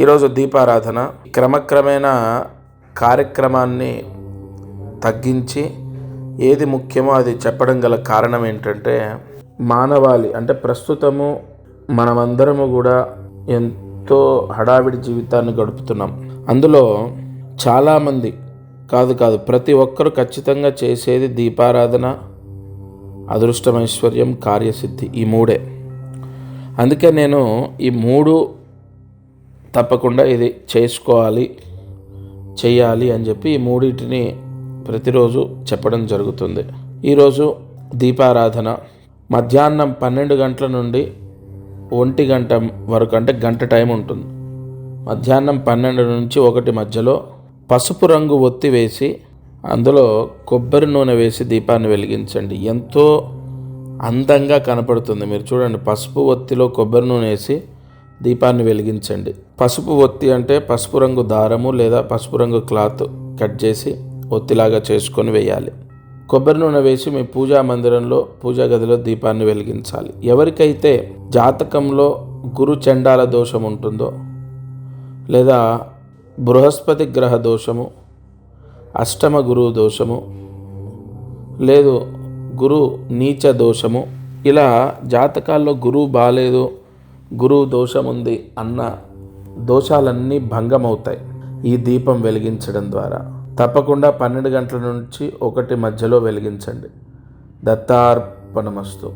ఈరోజు దీపారాధన క్రమక్రమేణా కార్యక్రమాన్ని తగ్గించి ఏది ముఖ్యమో అది చెప్పడం గల కారణం ఏంటంటే మానవాళి అంటే ప్రస్తుతము మనమందరము కూడా ఎంతో హడావిడి జీవితాన్ని గడుపుతున్నాం. అందులో చాలామంది కాదు కాదు ప్రతి ఒక్కరు ఖచ్చితంగా చేసేది దీపారాధన అదృష్టమైశ్వర్యం కార్యసిద్ధి ఈ మూడే. అందుకే నేను ఈ మూడు తప్పకుండా ఇది చేసుకోవాలి చేయాలి అని చెప్పి ఈ మూడింటిని ప్రతిరోజు చెప్పడం జరుగుతుంది. ఈరోజు దీపారాధన. మధ్యాహ్నం పన్నెండు గంటల నుండి ఒంటి గంట వరకు అంటే గంట టైం ఉంటుంది. మధ్యాహ్నం పన్నెండు నుంచి ఒకటి మధ్యలో పసుపు రంగు ఒత్తి వేసి అందులో కొబ్బరి నూనె వేసి దీపాన్ని వెలిగించండి. ఎంతో అందంగా కనపడుతుంది. మీరు చూడండి పసుపు ఒత్తిలో కొబ్బరి నూనె వేసి దీపాన్ని వెలిగించండి. పసుపు ఒత్తి అంటే పసుపు రంగు దారము లేదా పసుపు రంగు క్లాత్ కట్ చేసి ఒత్తిలాగా చేసుకొని వేయాలి. కొబ్బరి నూనె వేసి మీ పూజా మందిరంలో పూజా గదిలో దీపాన్ని వెలిగించాలి. ఎవరికైతే జాతకంలో గురు చండాల దోషం ఉంటుందో లేదా బృహస్పతి గ్రహ దోషము అష్టమ గురువు దోషము లేదు గురు నీచ దోషము ఇలా జాతకాల్లో గురువు బాగాలేదు గురువు దోషం ఉంది అన్న దోషాలన్నీ భంగమవుతాయి. ఈ దీపం వెలిగించడం ద్వారా. తప్పకుండా పన్నెండు గంటల నుంచి ఒకటి మధ్యలో వెలిగించండి. దత్తార్పణమస్తు.